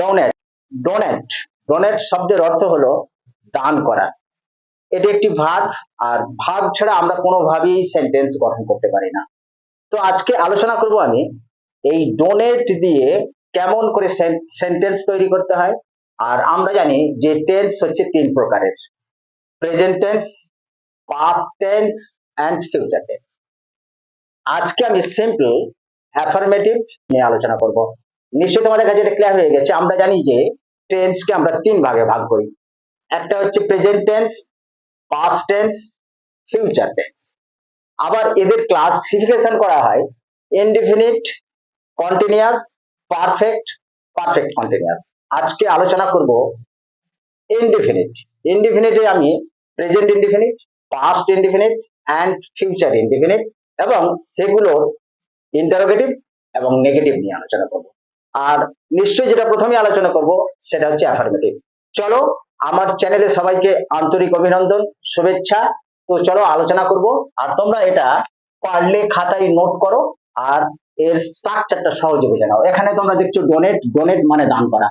Donate donate donate শব্দের অর্থ হলো দান করা। এটি একটি ভাগ, আর ভাগ ছাড়া আমরা কোনোভাবেই সেন্টেন্স গঠন করতে পারি না। তো আজকে আলোচনা করব আমি এই ডোনেট দিয়ে কেমন করে সেন্টেন্স তৈরি করতে হয়, আর আমরা জানি যে টেন্স হচ্ছে তিন প্রকারের। Present tense past tense and future tense আজকে আমি সিম্পল অ্যাফার্মেটিভ নিয়ে আলোচনা করব। নিশ্চয়ই তোমাদের কাছে এটা ক্লিয়ার হয়ে গেছে। আমরা জানি যে টেন্সকে আমরা তিন ভাগে ভাগ করি। একটা হচ্ছে present tense past tense future tense আবার এদের ক্লাসিফিকেশন করা হয় indefinite continuous perfect perfect continuous আজকে আলোচনা করব ইনডিফিনিট ইনডিফিনিটে আমি present indefinite past indefinite and future indefinite এবং সেগুলোর ইন্টারোগেটিভ এবং নেগেটিভ নিয়ে আলোচনা করব। আর নিশ্চয়ই যেটা প্রথমে আলোচনা করব, সেটা হচ্ছে অ্যাফার্মেটিভ চলো, আমার চ্যানেলে সবাইকে আন্তরিক অভিনন্দন, শুভেচ্ছা। তো চলো, আলোচনা করব। আর তোমরা এটা পারলে খাতায় নোট করো, আর এর স্ট্রাকচারটা সহজে বুঝে নাও। এখানে তোমরা দেখছ ডোনেট ডোনেট মানে দান করা।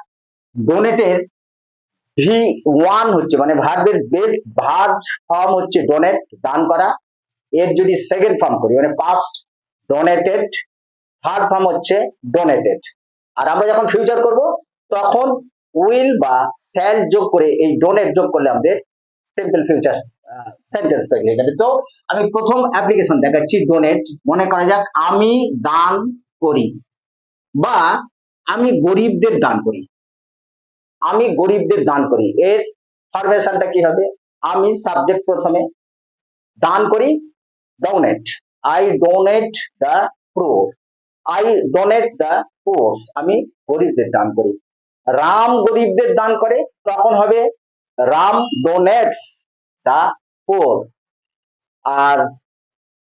ডোনেটের ভি ওয়ান হচ্ছে মানে ভার্বের বেস ভার্ব ফর্ম হচ্ছে ডোনেট দান করা। এর যদি সেকেন্ড ফর্ম করি মানে পাস্ট ডোনেটেড থার্ড ফর্ম হচ্ছে ডোনেটেড আর আমরা যখন ফিউচার করব, তখন উইল বা স্যাল যোগ করে এই ডোনেট যোগ করলে আমাদের সিম্পল ফিউচার সেন্টেন্স তৈরি হয়ে যাবে। তো আমি প্রথম অ্যাপ্লিকেশন দেখাচ্ছি ডোনেট মনে করা যাক, আমি দান করি বা আমি গরিবদের দান করি। আমি গরিবদের দান করি। এর ফরমেশনটা কি হবে? আমি সাবজেক্ট প্রথমে দান করি donate I donate the poor I donate the poors আমি গরিবদের দান করি। রাম গরিবদের দান করে, তখন হবে রাম ডোনেটস দ্য পোর আর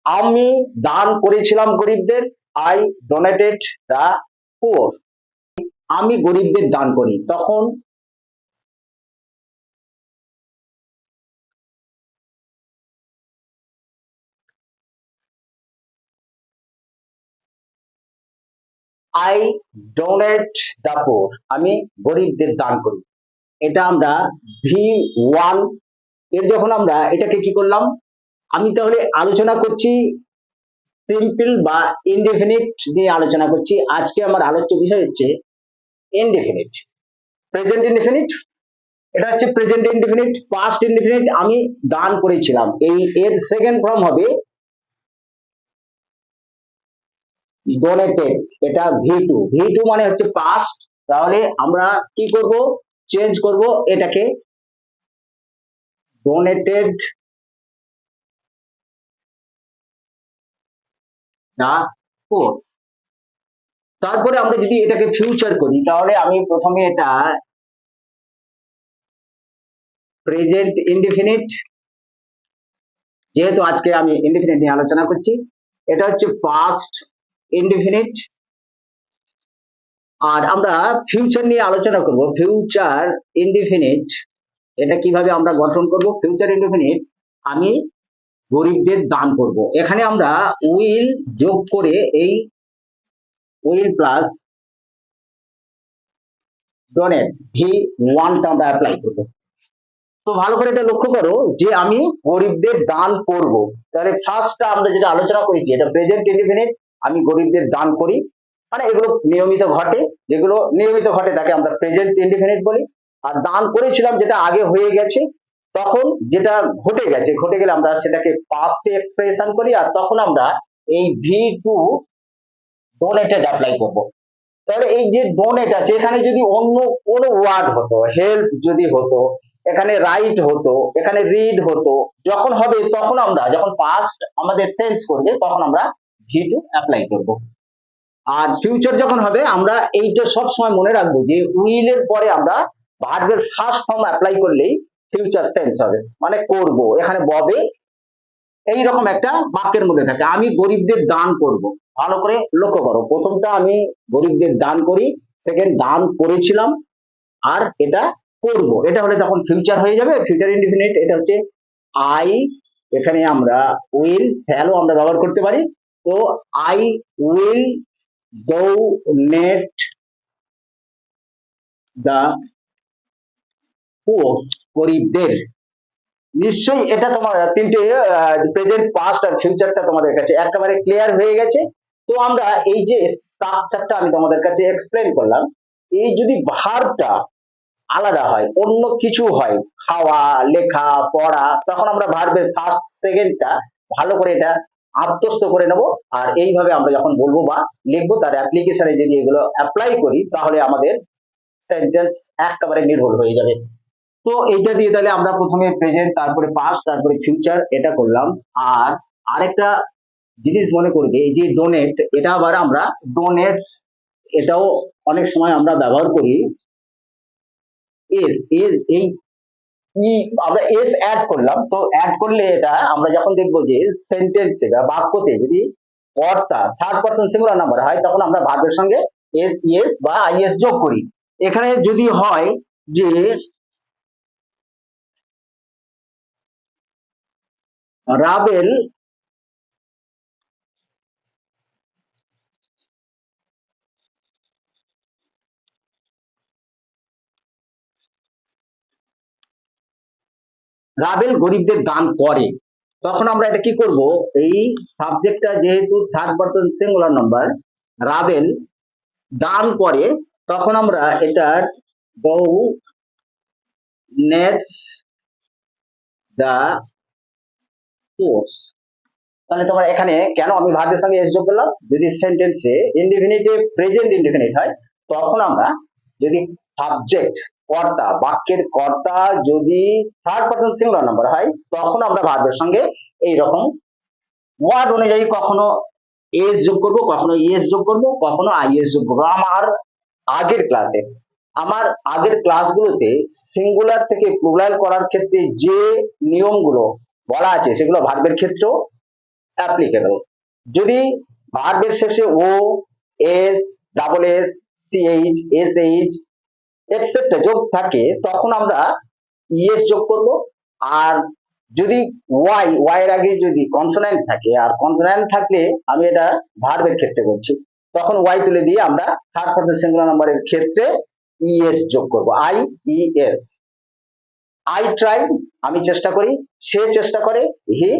আমি দান করেছিলাম গরিবদের আই ডোনেটেড দ্য পোর আমি গরিবদের দান করি। তখন আই ডোনেট দ্য পোর আমি গরিবদের দান করি। এটা আমরা ভি ওয়ানের যখন আমরা এটাকে কি করলাম? আমি তাহলে আলোচনা করছি সিম্পল বা ইনডেফিনিট নিয়ে আলোচনা করছি। আজকে আমার আলোচ্য বিষয় হচ্ছে ইনডেফিনিট প্রেজেন্ট ইনডেফিনিট এটা হচ্ছে প্রেজেন্ট ইনডেফিনিট পাস্ট ইনডেফিনিট আমি দান করেছিলাম। এই এর সেকেন্ড ফর্ম হবে ডোনেটেড এটা ভি টু ভি টু মানে হচ্ছে পাস্ট তাহলে আমরা কি করব? চেঞ্জ করব, এটাকে ডোনেটেড দা কোর্স তারপরে আমরা যদি এটাকে ফিউচার করি, তাহলে আমি প্রথমে এটা প্রেজেন্ট ইনডিফিনিট যেহেতু আজকে আমি ইনডিফিনিট নিয়ে আলোচনা করছি, এটা হচ্ছে পাস্ট ইনডিফিনিট আর আমরা ফিউচার নিয়ে আলোচনা করব। ফিউচার ইনডিফিনিট এটা কীভাবে আমরা গঠন করব? ফিউচার ইনডিফিনিট আমি গরিবদের দান করব। এখানে আমরা উইল যোগ করে এই উইল প্লাস ডোনেট ভি ওয়ানটা আমরা অ্যাপ্লাই করব। তো ভালো করে এটা লক্ষ্য করো যে আমি গরিবদের দান করব। তাহলে ফার্স্টটা আমরা যেটা আলোচনা করেছি, এটা প্রেজেন্ট ইনডিফিনিট আমি গরিবদের দান করি। মানে এগুলো নিয়মিত ঘটে, যেগুলো নিয়মিত ঘটে তাকে আমরা প্রেজেন্ট ইনডিফিনিট বলি। আর দান করেছিলাম যেটা আগে হয়ে গেছে, তখন যেটা ঘটে গেছে, ঘটে গেলে আমরা সেটাকে পাস্টে এক্সপ্রেশন করি আর তখন আমরা এই ভি টু ডোনেটেড অ্যাপ্লাই করব। তাহলে এই যে ডোনেট আছে, এখানে যদি অন্য কোনো ওয়ার্ড হতো হেল্প যদি হতো, এখানে রাইট হতো, এখানে রিড হতো, যখন হবে তখন আমরা, যখন পাস্ট আমাদের সেন্স করবে, তখন আমরা ভি অ্যাপ্লাই করব। আর ফিউচার যখন হবে, আমরা এইটা সব সময় মনে রাখব যে উইলের পরে আমরা ভার্বের ফার্স্ট ফর্ম অ্যাপ্লাই করলেই ফিউচার সেন্স হবে। মানে করব। এখানে ববে এই রকম একটা বাক্যের মধ্যে থাকে। আমি গরিবদের দান করব। ভালো করে লক্ষ্য করো। প্রথমটা আমি গরিবদের দান করি সেকেন্ড দান করেছিলাম, আর এটা করব। এটা হলে তখন ফিউচার হয়ে যাবে। ফিউচার ইনডিফিনিট এটা হচ্ছে আই এখানে আমরা উইল স্যালও আমরা ব্যবহার করতে পারি। তো I will donate the post গরিবদের নিশ্চয়ই এটা তোমার তিনটে প্রেজেন্ট পাস্ট আর ফিউচারটা তোমাদের কাছে একেবারে ক্লিয়ার হয়ে গেছে। তো আমরা এই যে স্ট্রাকচারটা আমি তোমাদের কাছে এক্সপ্লেন করলাম, এই যদি ভার্বটা আলাদা হয়, অন্য কিছু হয়, খাওয়া, লেখা, পড়া, তখন আমরা ভার্বের ফার্স্ট সেকেন্ডটা ভালো করে এটা আত্মস্থ করে নেব। আর এইভাবে আমরা যখন বলব বা লিখব, তার অ্যাপ্লিকেশনে যদি এগুলো অ্যাপ্লাই করি, তাহলে আমাদের সেন্টেন্স একেবারে নির্ভুল হয়ে যাবে। তো এইটা দিয়ে তাহলে আমরা প্রথমে প্রেজেন্ট তারপরে পাস্ট তারপরে ফিউচার এটা করলাম। আর আরেকটা জিনিস মনে করবে এই যে ডোনেট এটা আবার আমরা ডোনেটস এটাও অনেক সময় আমরা ব্যবহার করি। এস এই আমরা এস অ্যাড করলাম। তো অ্যাড করলে এটা আমরা যখন দেখব যে সেন্টেন্সে বা বাক্যতে যদি কর্তা থার্ড পার্সন সিঙ্গুলার নাম্বার হয়, তখন আমরা ভার্বের সঙ্গে এস ইএস বা আইএস যোগ করি। এখানে যদি হয় যে রাবেল রাবেল গরিবদের দান করে। তখন আমরা এটা কি করব? এই সাবজেক্টটা যেহেতু third person singular number Rabel দান করে, তখন আমরা এটার বহু নেটস দা কোর্স তাহলে তোমরা এখানে কেন আমি ভার্বের সঙ্গে এস যোগ করলাম? যদি সেন্টেন্সে ইনডিফিনিটিভ প্রেজেন্ট ইনডিফিনিট হয়, তখন আমরা যদি সাবজেক্ট কর্তা, বাক্যের কর্তা যদি থার্ড পার্সন সিঙ্গুলার নাম্বার হয়, তখন আমরা ভার্বের সঙ্গে এই রকম ওয়ার্ড অনুযায়ী কখনো এস যোগ করব, কখনো ইএস যোগ করব, কখনো আইএস যোগ করব। আমার আগের ক্লাসে আমার আগের ক্লাসগুলোতে সিঙ্গুলার থেকে প্লুরাল করার ক্ষেত্রে যে নিয়মগুলো বলা আছে, সেগুলো ভার্বের ক্ষেত্রেও অ্যাপ্লিকেবল যদি ভার্বের শেষে O S double S CH S H etcetera যোগ থাকে, তখন আমরা ইএস যোগ করব। আর যদি ওয়াই ওয়াই এর আগে যদি কনসোনেন্ট থাকে, আর কনসোনেন্ট থাকলে আমি এটা ভার্বের ক্ষেত্রে বলছি তখন ওয়াই তুলে দিয়ে আমরা থার্ড পার্সন সিঙ্গুলার নাম্বারের ক্ষেত্রে ইএস যোগ করব। I E S I try আমি চেষ্টা করি, সে চেষ্টা করে হি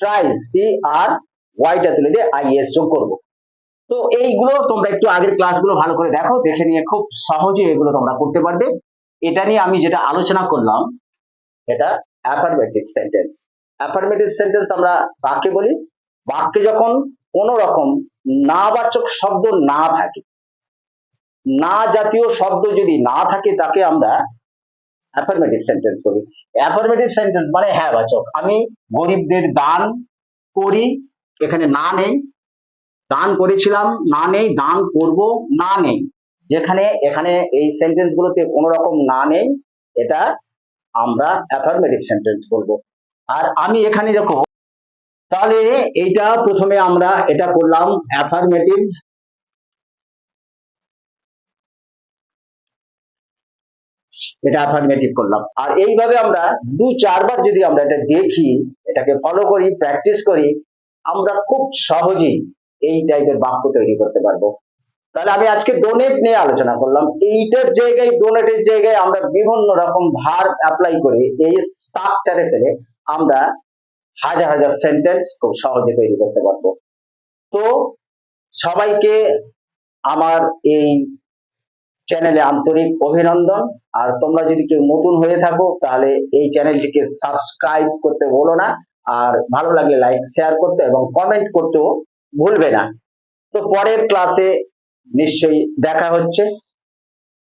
ট্রাইস টি আর ওয়াইটা তুলে দিয়ে আইএস যোগ করব। তো এইগুলো তোমরা একটু আগের ক্লাসগুলো ভালো করে দেখো, দেখে নিয়ে খুব সহজে এগুলো তোমরা করতে পারবে। এটা নিয়ে আমি যেটা আলোচনা করলাম, এটা অ্যাফার্মেটিভ সেন্টেন্স অ্যাফার্মেটিভ সেন্টেন্স আমরা কাকে বলি, বাক্যে যখন কোন রকম নাবাচক শব্দ না থাকে, না জাতীয় শব্দ যদি না থাকে, তাকে আমরা অ্যাফার্মেটিভ সেন্টেন্স করি অ্যাফার্মেটিভ সেন্টেন্স মানে হ্যাঁ বাচক, আমি গরিবদের দান করি, এখানে না নেই দান করেছিলাম, না নেই, দান করব, না নেই। যেখানে, এখানে এই সেন্টেন্স গুলোতে কোনো রকম না নেই, এটা আমরা অ্যাফার্মেটিভ সেন্টেন্স বলব। আর আমি এখানে দেখো, তাহলে এইটা প্রথমে আমরা এটা করলাম অ্যাফার্মেটিভ এটা অ্যাফার্মেটিভ করলাম। আর এইভাবে আমরা দু, চারবার যদি আমরা এটা দেখি, এটাকে ফলো করি প্র্যাকটিস করি, আমরা খুব সহজেই এই টাইপের বাক্য তৈরি করতে পারব। তাহলে আমি আজকে ডোনেট নিয়ে আলোচনা করলাম। এইটার জায়গায় ডোনেটের জায়গায় আমরা বিভিন্ন রকম ভার অ্যাপ্লাই করে এই স্ট্রাকচারে ফেলে আমরা হাজার হাজার সেন্টেন্স খুব সহজে তৈরি করতে পারব। তো সবাইকে আমার এই চ্যানেলে আন্তরিক অভিনন্দন। আর তোমরা যদি কেউ নতুন হয়ে থাকো, তাহলে এই চ্যানেলটিকে সাবস্ক্রাইব করতে বলো না। আর ভালো লাগলে লাইক শেয়ার করতে এবং কমেন্ট করতেও ভুলবে না। তো পরের ক্লাসে নিশ্চয়ই দেখা হচ্ছে।